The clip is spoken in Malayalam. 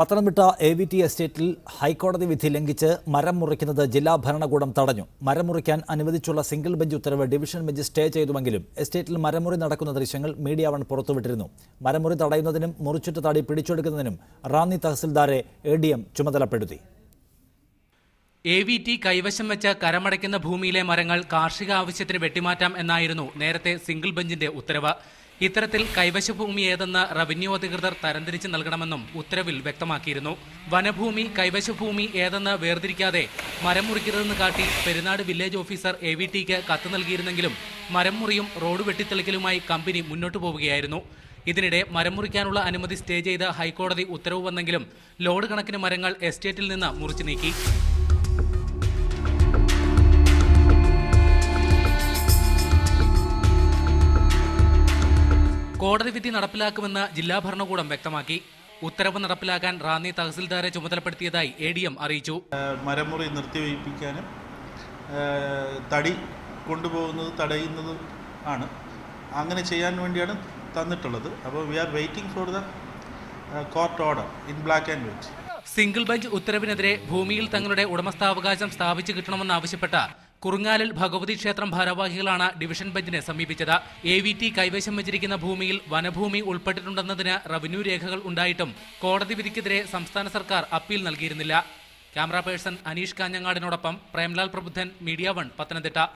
പത്തനംതിട്ട എ വി ടി എസ്റ്റേറ്റിൽ ഹൈക്കോടതി വിധി ലംഘിച്ച് മരം മുറിക്കുന്നത് ജില്ലാ ഭരണകൂടം തടഞ്ഞു. മരം മുറിക്കാൻ അനുവദിച്ചുള്ള സിംഗിൾ ബെഞ്ച് ഉത്തരവ് ഡിവിഷൻ ബെഞ്ച് സ്റ്റേ ചെയ്തുവെങ്കിലും എസ്റ്റേറ്റിൽ മരമുറി നടക്കുന്ന ദൃശ്യങ്ങൾ മീഡിയ വൺ പുറത്തുവിട്ടിരുന്നു. മരമുറി തടയുന്നതിനും മുറിച്ചുറ്റ തടി പിടിച്ചെടുക്കുന്നതിനും റാന്നി തഹസിൽദാരെ എ ഡി എം ചുമതലപ്പെടുത്തി. എ വി ടി കൈവശം വെച്ച് കരമടയ്ക്കുന്ന ഭൂമിയിലെ മരങ്ങൾ കാർഷിക ആവശ്യത്തിന് വെട്ടിമാറ്റാം എന്നായിരുന്നു നേരത്തെ സിംഗിൾ ബെഞ്ചിന്റെ ഉത്തരവ്. ഇത്തരത്തിൽ കൈവശ ഭൂമി ഏതെന്ന് റവന്യൂ അധികൃതർ തരംതിരിച്ച് നൽകണമെന്നും ഉത്തരവിൽ വ്യക്തമാക്കിയിരുന്നു. വനഭൂമി കൈവശ ഭൂമി ഏതെന്ന് വേർതിരിക്കാതെ മരം മുറിക്കരുതെന്ന് കാട്ടി Perunad village officer A V tick കത്ത് നൽകിയിരുന്നെങ്കിലും മരം മുറിയും റോഡ് വെട്ടിത്തെളിക്കലുമായി കമ്പനി മുന്നോട്ടു പോവുകയായിരുന്നു. ഇതിനിടെ മരം മുറിക്കാനുള്ള അനുമതി സ്റ്റേ ചെയ്ത് ഹൈക്കോടതി ഉത്തരവ് വന്നെങ്കിലും ലോഡ് കണക്കിന് മരങ്ങൾ എസ്റ്റേറ്റിൽ നിന്ന് മുറിച്ചു നീക്കി. കോടതി വിധി നടപ്പിലാക്കുമെന്ന് ജില്ലാ ഭരണകൂടം വ്യക്തമാക്കി. ഉത്തരവ് നടപ്പിലാക്കാൻ റാന്നി തഹസിൽദാരെ ചുമതലപ്പെടുത്തിയതായി എ ഡി എം അറിയിച്ചു. മരമുറി നിർത്തിവയ്പ്പിക്കാനും തടി കൊണ്ടുപോകുന്നത് തടയുന്നത് ആണ്. അങ്ങനെ ചെയ്യാൻ വേണ്ടിയാണ് തന്നിട്ടുള്ളത്. അപ്പോൾ we are waiting for the court order in black and white single bench ഉത്തരവിനെതിരെ ഭൂമിയിൽ തങ്ങളുടെ ഉടമസ്ഥാവകാശം സ്ഥാപിച്ചു കിട്ടണമെന്നാവശ്യപ്പെട്ട കുറുങ്ങാലിൽ ഭഗവതി ക്ഷേത്രം ഭാരവാഹികളാണ് ഡിവിഷൻ ബെഞ്ചിനെ സമീപിച്ചത്. എ വി ടി കൈവശം വച്ചിരിക്കുന്ന ഭൂമിയിൽ വനഭൂമി ഉൾപ്പെട്ടിട്ടുണ്ടെന്നതിന് റവന്യൂ രേഖകൾ ഉണ്ടായിട്ടും കോടതി വിധിക്കെതിരെ സംസ്ഥാന സർക്കാർ അപ്പീൽ നൽകിയിരുന്നില്ല. ക്യാമറ പേഴ്സൺ അനീഷ് കാഞ്ഞങ്ങാടിനോടൊപ്പം പ്രേംലാൽ പ്രബുദ്ധൻ മീഡിയ വൺ പത്തനംതിട്ട.